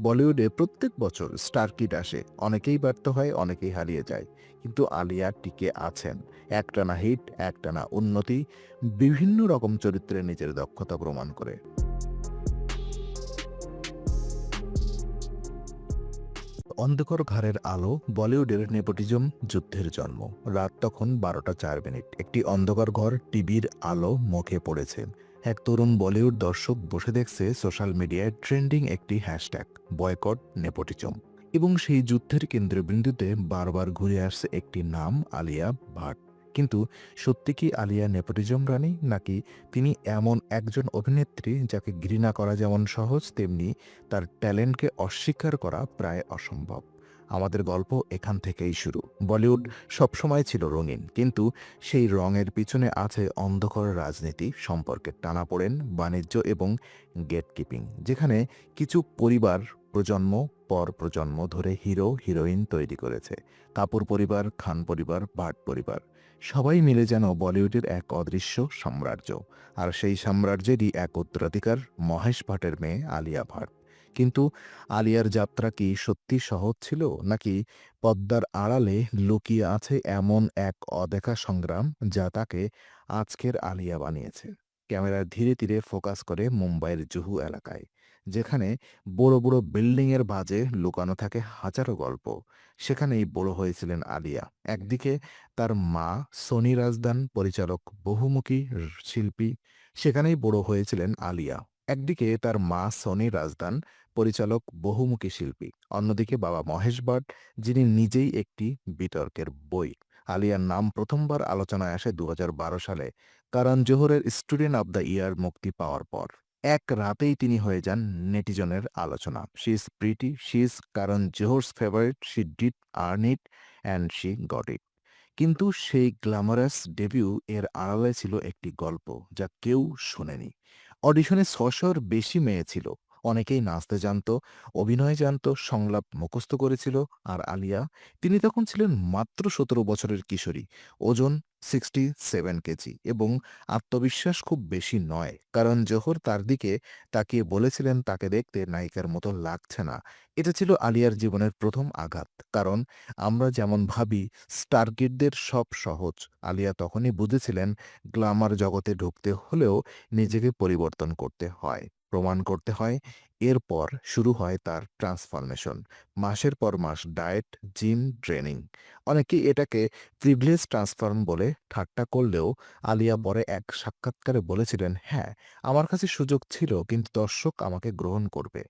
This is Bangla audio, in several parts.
বলিউডে প্রত্যেক বছর স্টার কিড আসে। অনেকেই ব্যর্থ হয়, অনেকেই হারিয়ে যায়। কিন্তু আলিয়া টিকে আছেন। একটানা হিট, একটানা উন্নতি, বিভিন্ন রকম চরিত্রে নিজের দক্ষতা প্রমাণ করে। অন্ধকার ঘরের আলো, বলিউডের নেপোটিজম, যুদ্ধের জন্ম। রাত তখন বারোটা চার মিনিট। একটি অন্ধকার ঘর, টিভির আলো, মুখে পড়েছে। এক তরুণ বলিউড দর্শক বসে দেখছে সোশ্যাল মিডিয়ায় ট্রেন্ডিং একটি হ্যাশট্যাগ, বয়কট, নেপোটিজম। এবং সেই যুদ্ধের কেন্দ্রবিন্দুতে বারবার ঘুরে আসছে একটি নাম, আলিয়া ভাট। কিন্তু সত্যি কি আলিয়া নেপোটিজম রানী? নাকি তিনি এমন একজন অভিনেত্রী যাকে ঘৃণা করা যেমন সহজ, তেমনি তার ট্যালেন্টকে অস্বীকার করা প্রায় অসম্ভব? আমাদের গল্প এখান থেকেই শুরু। বলিউড সবসময় ছিল রঙিন, কিন্তু সেই রঙের পিছনে আছে অন্ধকার রাজনীতি সম্পর্কের টানাপোড়েন বাণিজ্য এবং গেটকিপিং যেখানে কিছু পরিবার প্রজন্ম পর প্রজন্ম ধরে হিরো, হিরোইন তৈরি করেছে। কাপুর পরিবার, খান পরিবার ভাট পরিবার, সবাই মিলে যেন বলিউডের এক অদৃশ্য সাম্রাজ্য। আর সেই সাম্রাজ্যেরই এক উত্তরাধিকার মহেশ ভাটের মেয়ে আলিয়া ভাট। কিন্তু আলিয়ার যাত্রা কি সত্যি সহজ ছিল, নাকি পদ্মার আড়ালে লুকিয়ে আছে এমন এক অদেখা সংগ্রাম যা তাকে আজকের আলিয়া বানিয়েছে? ক্যামেরা ধীরে ধীরে ফোকাস করে মুম্বাইয়ের জুহু এলাকায়, যেখানে বড় বড় বিল্ডিংয়ের বাজে লুকানো থাকে হাজারো গল্প। সেখানেই বড় হয়েছিলেন আলিয়া। একদিকে তার মা সোনি রাজদান, পরিচালক বহুমুখী শিল্পী, সেখানেই বড় হয়েছিলেন আলিয়া। একদিকে তার মা সনি রাজদান, পরিচালক বহুমুখী শিল্পী। অন্যদিকে বাবা মহেশ ভাট যিনি নিজেই একটি বিতর্কের বই। আলিয়ার নাম প্রথমবার আলোচনায় আসে দুহাজার বারো সালে। কারণ জোহরের স্টুডেন্ট অব দ্য ইয়ার মুক্তি পাওয়ার পর। এক রাতেই তিনি হয়ে যান নেটিজনের আলোচনা। She is pretty, she is Karan Johar's favourite, she did earn it, and she got it. কিন্তু সেই গ্ল্যামারাস ডেবিউ এর আড়ালে ছিল একটি গল্প, যা কেউ শোনেনি। অডিশনে ছশোর বেশি মেয়ে ছিল। অনেকেই নাচতে জানত, অভিনয় জানত, সংলাপ মুখস্থ করেছিল আর আলিয়া, তিনি তখন ছিলেন মাত্র সতেরো বছরের কিশোরী, ওজন সিক্সটি সেভেন কেজি এবং আত্মবিশ্বাস খুব বেশি নয়। কারণ জোহর তার দিকে তাকিয়ে বলেছিলেন, তাকে দেখতে নায়িকার মতো লাগছে না। এটা ছিল আলিয়ার জীবনের প্রথম আঘাত। কারণ আমরা যেমন ভাবি, স্টারকিডদের সব সহজ। আলিয়া তখনই বুঝেছিলেন, গ্লামার জগতে ঢুকতে হলেও নিজেকে পরিবর্তন করতে হয়। প্রমাণ করতে হয়। এরপর শুরু হয় তার ট্রান্সফরমেশন। মাসের পর মাস ডায়েট, জিম, ট্রেনিং। অনেকে এটাকে প্রিভিলেজ ট্রান্সফর্ম বলে ঠাট্টা করলেও আলিয়া পরে এক সাক্ষাৎকারে বলেছিলেন হ্যাঁ আমার কাছে সুযোগ ছিল, কিন্তু দর্শক আমাকে গ্রহণ করবে।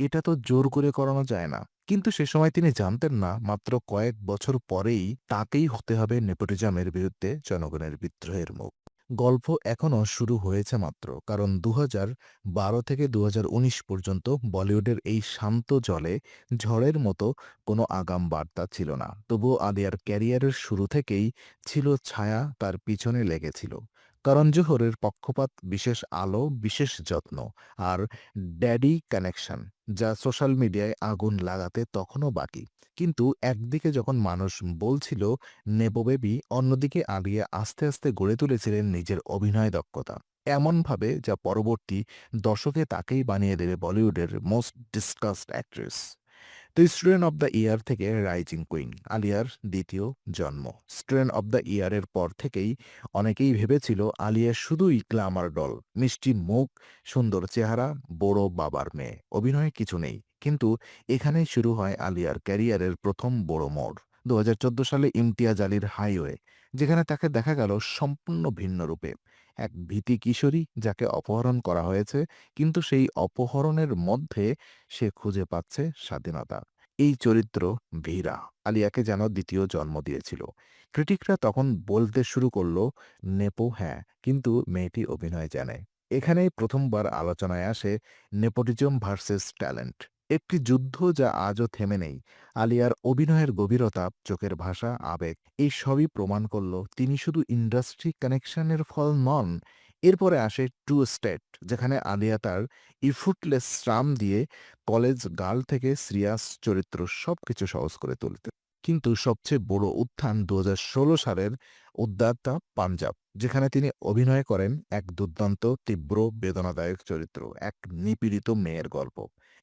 এটা তো জোর করে করানো যায় না। কিন্তু সে সময় তিনি জানতেন না, মাত্র কয়েক বছর পরেই তাকেই হতে হবে নেপোটিজমের বিরুদ্ধে জনগণের বিদ্রোহের মুখ। গল্প এখনও শুরু হয়েছে মাত্র। কারণ দু বারো থেকে দুহাজার উনিশ পর্যন্ত বলিউডের এই শান্ত জলে ঝড়ের মতো কোনো আগাম বার্তা ছিল না। তবুও আলিয়ার ক্যারিয়ারের শুরু থেকেই ছিল ছায়া তার পিছনে লেগেছিল। করণ জোহরের পক্ষপাত, বিশেষ আলো, বিশেষ যত্ন আর ড্যাডি কানেকশন, যা সোশ্যাল মিডিয়ায় আগুন লাগাতে তখনও বাকি। কিন্তু একদিকে যখন মানুষ বলছিল, নেব বেবি অন্যদিকে আলিয়া আস্তে আস্তে গড়ে তুলেছিলেন নিজের অভিনয় দক্ষতা। এমনভাবে যা পরবর্তী দশকে তাকেই বানিয়ে দেবে বলিউডের মোস্ট ডিসকাসড অ্যাক্ট্রেস। তো স্টুডেন্ট অব দ্য ইয়ার থেকে রাইজিং কুইন আলিয়ার দ্বিতীয় জন্ম। স্টুডেন্ট অব দ্য ইয়ারের পর থেকেই অনেকেই ভেবেছিল আলিয়া শুধুই গ্লামার ডল মিষ্টি মুখ, সুন্দর চেহারা, বড় বাবার মেয়ে, অভিনয়ে কিছু নেই। কিন্তু এখানেই শুরু হয় আলিয়ার ক্যারিয়ারের প্রথম বড় মোড়। দু হাজার চোদ্দ সালে ইমতিয়াজ আলীর হাইওয়ে যেখানে তাকে দেখা গেল সম্পূর্ণ ভিন্ন রূপে। এক ভীতি কিশোরী যাকে অপহরণ করা হয়েছে, কিন্তু সেই অপহরণের মধ্যে সে খুঁজে পাচ্ছে স্বাধীনতা। এই চরিত্র ভীরা, আলিয়াকে যেন দ্বিতীয় জন্ম দিয়েছিল। ক্রিটিকরা তখন বলতে শুরু করল, নেপো হ্যাঁ কিন্তু মেয়েটি অভিনয় জানে। এখানেই প্রথমবার আলোচনায় আসে নেপোটিজম ভার্সেস ট্যালেন্ট। একটি যুদ্ধ যা আজও থেমে নেই। আলিয়ার অভিনয়ের গভীরতা, চোখের ভাষা, আবেগ, এই সবই প্রমাণ করল তিনি শুধু ইন্ডাস্ট্রি কানেকশনের ফল নন, এরপরে আসে টু স্টেট, যেখানে আলিয়া তার ইফুটলেস শ্রাম দিয়ে কলেজ গার্ল থেকে সিরিয়াস চরিত্র সবকিছু সহজ করে তুলতে। কিন্তু সবচেয়ে বড় উত্থান দু হাজার ষোলো সালের উদ্যাত্তা পাঞ্জাব, যেখানে তিনি অভিনয় করেন এক দুর্দান্ত, তীব্র, বেদনাদায়ক চরিত্র, এক নিপীড়িত মেয়ের গল্প।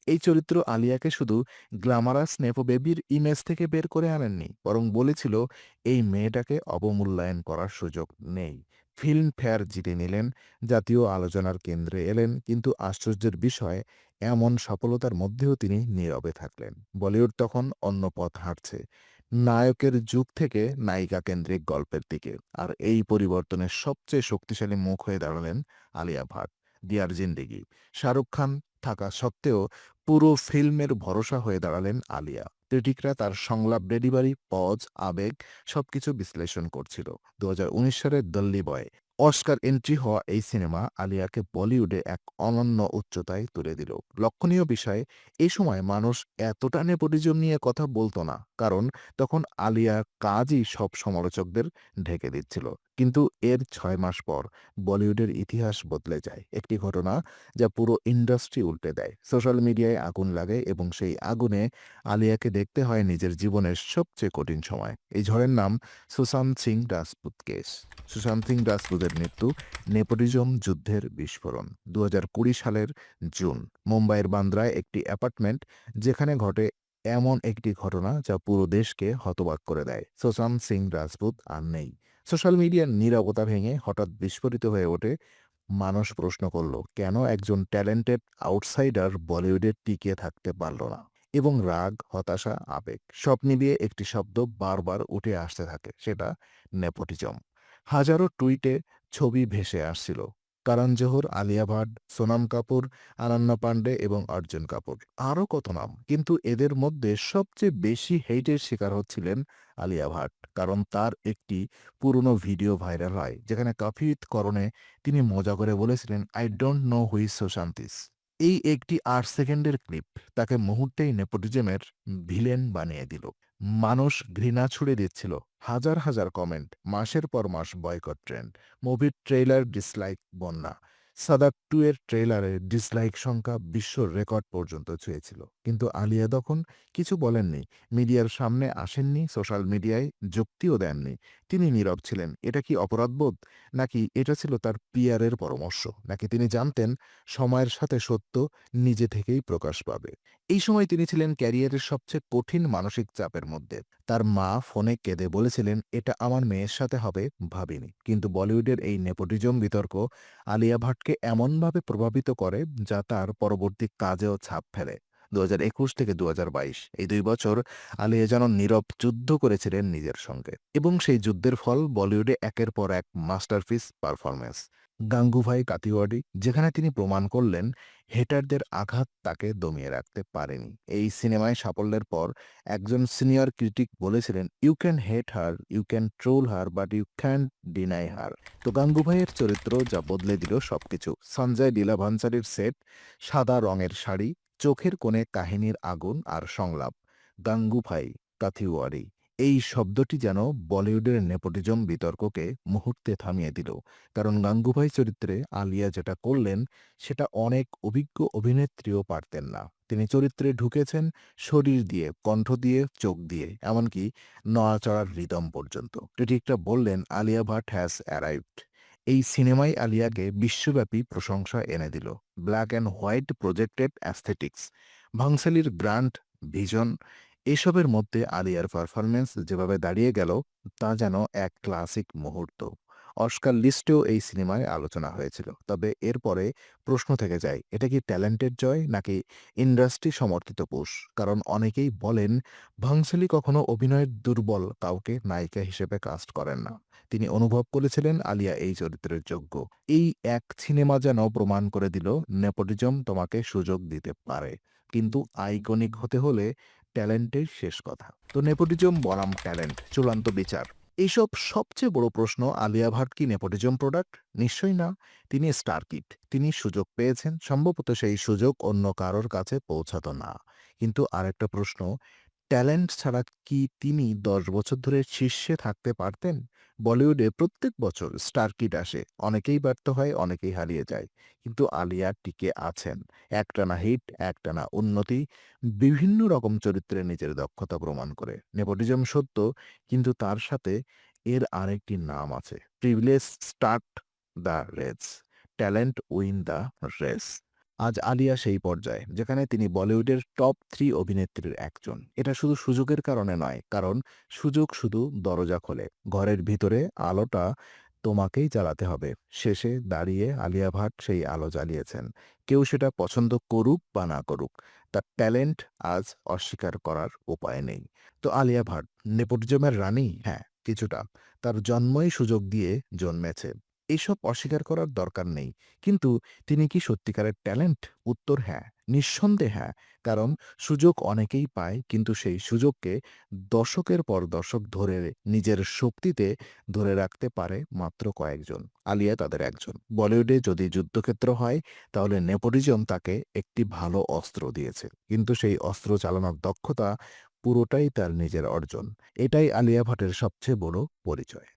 এই চরিত্র আলিয়াকে শুধু গ্ল্যামারাস নেপো বেবির ইমেজ থেকে বের করে আনেননি, বরং বলেছিল, এই মেয়েটাকে অবমূল্যায়ন করার সুযোগ নেই। ফিল্ম ফেয়ার জিতে নিলেন, জাতীয় আলোচনার কেন্দ্রে এলেন, কিন্তু আশ্চর্যের বিষয়, এমন সফলতার মধ্যেও তিনি নীরবে থাকলেন। বলিউড তখন অন্য পথ হাঁটছে, নায়কের যুগ থেকে নায়িকা কেন্দ্রিক গল্পের দিকে, আর এই পরিবর্তনের সবচেয়ে শক্তিশালী মুখ হয়ে দাঁড়ালেন আলিয়া ভাট, দিয়ার জিন্দেগি। শাহরুখ খান থাকা সত্ত্বেও পুরো ফিল্মের ভরসা হয়ে দাঁড়ালেন আলিয়া। ক্রিটিকরা তার সংলাপ, ডেলিভারি, পজ, আবেগ সবকিছু বিশ্লেষণ করছিল। দু হাজার উনিশ সালের দল্লি বয়। অস্কার এন্ট্রি হওয়া এই সিনেমা আলিয়াকে বলিউডে এক অনন্য উচ্চতায় তুলে দিল। লক্ষণীয় বিষয় এই সময় মানুষ এতটা নেপোটিজম নিয়ে কথা বলতো না, কারণ তখন আলিয়া কাজই সব সমালোচকদের ঢেকে দিচ্ছিল। কিন্তু এর ছয় মাস পর বলিউডের ইতিহাস বদলে যায়। একটি ঘটনা যা পুরো ইন্ডাস্ট্রি উল্টে দেয়। সোশ্যাল মিডিয়ায় আগুন লাগে এবং সেই আগুনে আলিয়াকে দেখতে হয় নিজের জীবনের সবচেয়ে কঠিন সময়। এই ঝড়ের নাম সুশান্ত সিং রাজপুত কেস। সুশান্ত সিং রাজপুতের মৃত্যু নেপোটিজম যুদ্ধের বিস্ফোরণ। দু হাজার কুড়ি সালের জুন, মুম্বাইয়ের বান্দ্রায় একটি অ্যাপার্টমেন্ট যেখানে ঘটে এমন একটি ঘটনা যা পুরো দেশকে হতবাক করে দেয়। সুশান্ত সিং রাজপুত আর নেই। সোশ্যাল মিডিয়ার নীরবতা ভেঙে হঠাৎ বিস্ফোরিত হয়ে ওঠে মানুষ প্রশ্ন করল, কেন একজন ট্যালেন্টেড আউটসাইডার বলিউডে টিকে থাকতে পারল না? এবং রাগ, হতাশা, আবেগ, সব মিলিয়ে একটি শব্দ বারবার উঠে আসতে থাকে, সেটা নেপোটিজম। হাজারো টুইটে ছবি ভেসে আসছিল। কারণ জোহর আলিয়া ভাট, সোনাম কাপুর আনান্না পাণ্ডে এবং অর্জুন কাপুর। আরও কত নাম? কিন্তু এদের মধ্যে সবচেয়ে বেশি হেইটের শিকার হচ্ছিলেন আলিয়া ভাট। কারণ তার একটি পুরনো ভিডিও ভাইরাল হয়, যেখানে কাফিত করণে তিনি মজা করে বলেছিলেন I don't know who's Sushant is এই একটি আট সেকেন্ডের ক্লিপ তাকে মুহূর্তেই নেপোটিজমের ভিলেন বানিয়ে দিল। মানুষ ঘৃণা ছুড়ে দিচ্ছিল, হাজার হাজার কমেন্ট, মাসের পর মাস বয়কট ট্রেন্ড, মুভির ট্রেলার ডিসলাইক বন্যা। সাদাক টু এর ট্রেলারে ডিসলাইক সংখ্যা বিশ্ব রেকর্ড পর্যন্ত ছুঁয়েছিল। কিন্তু আলিয়া তখন কিছু বলেননি, মিডিয়ার সামনে আসেননি, সোশ্যাল মিডিয়ায় যুক্তিও দেননি। তিনি নীরব ছিলেন, এটা কি অপরাধবোধ? নাকি এটা ছিল তার পিয়ারের পরামর্শ? নাকি তিনি জানতেন সময়ের সাথে সত্য নিজে থেকেই প্রকাশ পাবে? এই সময় তিনি ছিলেন ক্যারিয়ারের সবচেয়ে কঠিন মানসিক চাপের মধ্যে। তার মা ফোনে কেঁদে বলেছিলেন, এটা আমার মেয়ের সাথে হবে, ভাবিনি। কিন্তু বলিউডের এই নেপোটিজম বিতর্ক আলিয়া ভাটকে এমনভাবে প্রভাবিত করে, যা তার পরবর্তী কাজেও ছাপ ফেলে। দু হাজার একুশ থেকে দু হাজার বাইশ, এই দুই বছর আলিয়া যেন নীরব যুদ্ধ করেছিলেন নিজের সঙ্গে। এবং সেই যুদ্ধের ফল বলিউডে একের পর এক মাস্টারপিস পারফরমেন্স গাঙ্গুভাই কাতিওয়াড়ি যেখানে তিনি প্রমাণ করলেন হেটারদের আঘাত তাকে দমিয়ে রাখতে পারেনি। এই সিনেমায় সাফল্যের পর একজন সিনিয়র ক্রিটিক বলেছিলেন you can hate her you can troll her but you can deny her তো গাঙ্গুভাইয়ের চরিত্র যা বদলে দিল সবকিছু। সঞ্জয় লীলা ভাঞ্চারির সেট, সাদা রঙের শাড়ি, চোখের কোণে কাহিনীর আগুন আর সংলাপ। গাঙ্গুভাই কাথিওয়ারি এই শব্দটি যেন বলিউডের নেপোটিজম বিতর্ককে মুহূর্তে থামিয়ে দিল। কারণ গাঙ্গুভাই চরিত্রে আলিয়া যেটা করলেন, সেটা অনেক অভিজ্ঞ অভিনেত্রীও পারতেন না। তিনি চরিত্রে ঢুকেছেন শরীর দিয়ে, কণ্ঠ দিয়ে, চোখ দিয়ে, এমনকি নড়াচড়ার রিদম পর্যন্ত। ক্রিটিকরা বললেন, আলিয়া ভাট হ্যাজ অ্যারাইভড এই সিনেমাই আলিয়াকে বিশ্বব্যাপী প্রশংসা এনে দিল। Black and white projected aesthetics, ভাংসালির grand, vision এসবের মধ্যে আলিয়ার পারফরমেন্স যেভাবে দাঁড়িয়ে গেল, তা যেন এক ক্লাসিক মুহূর্ত। অস্কার লিস্টেও এই সিনেমায় আলোচনা হয়েছিল। তবে এরপরে প্রশ্ন থেকে যায়, এটা কি ট্যালেন্টের জয় নাকি ইন্ডাস্ট্রি সমর্থিত পুশ কারণ অনেকেই বলেন, ভাংসালি কখনো অভিনয়ের দুর্বল কাউকে নায়িকা হিসেবে কাস্ট করেন না। তিনি অনুভব করেছিলেন আলিয়া এই চরিত্রের যোগ্য। এই এক সিনেমা যেন প্রমাণ করে দিল, নেপোটিজম তোমাকে সুযোগ দিতে পারে। কিন্তু আইকনিক হতে হলে ট্যালেন্টের শেষ কথা। তো নেপোটিজম, বনাম ট্যালেন্ট, চূড়ান্ত বিচার। এইসব সবচেয়ে বড় প্রশ্ন আলিয়া ভাট কি নেপোটিজম প্রোডাক্ট? নিশ্চয়ই না। তিনি স্টার কিট তিনি সুযোগ পেয়েছেন, সম্ভবত সেই সুযোগ অন্য কারোর কাছে পৌঁছাত না। কিন্তু আরেকটা প্রশ্ন ট্যালেন্ট ছাড়া কি তিনি দশ বছর ধরে শীর্ষে থাকতে পারতেন? বলিউডে প্রত্যেক বছর স্টার কিট আসে। অনেকেই ব্যর্থ হয়, অনেকেই হারিয়ে যায়। কিন্তু আলিয়া টিকে আছেন। একটানা হিট, একটানা উন্নতি, বিভিন্ন রকম চরিত্রে নিজের দক্ষতা প্রমাণ করে। নেপোটিজম সত্য, কিন্তু তার সাথে এর আরেকটি নাম আছে। Privilege start the race. Talent win the race. আজ আলিয়া সেই পর্যায়ে, যেখানে তিনি বলিউডের টপ থ্রি অভিনেত্রীর একজন। এটা শুধু সুযোগের কারণে নয়, কারণ সুযোগ শুধু দরজা খোলে। ঘরের ভিতরে আলোটা তোমাকেই জ্বালাতে হবে। শেষে দাঁড়িয়ে আলিয়া ভাট সেই আলো জ্বালিয়েছেন। কেউ সেটা পছন্দ করুক বা না করুক তার ট্যালেন্ট আজ অস্বীকার করার উপায় নেই। তো আলিয়া ভাট, নেপোটিজমের রানী? হ্যাঁ কিছুটা। তার জন্মই সুযোগ দিয়ে জন্মেছে। এইসব অস্বীকার করার দরকার নেই। কিন্তু তিনি কি সত্যিকারের ট্যালেন্ট? উত্তর হ্যাঁ নিঃসন্দেহে হ্যাঁ। কারণ সুযোগ অনেকেই পায়, কিন্তু সেই সুযোগকে দশকের পর দশক ধরে নিজের শক্তিতে ধরে রাখতে পারে মাত্র কয়েকজন, আলিয়া তাদের একজন। বলিউডে যদি যুদ্ধক্ষেত্র হয়, তাহলে নেপোটিজম তাকে একটি ভালো অস্ত্র দিয়েছে। কিন্তু সেই অস্ত্র চালানোর দক্ষতা পুরোটাই তার নিজের অর্জন। এটাই আলিয়া ভাটের সবচেয়ে বড় পরিচয়।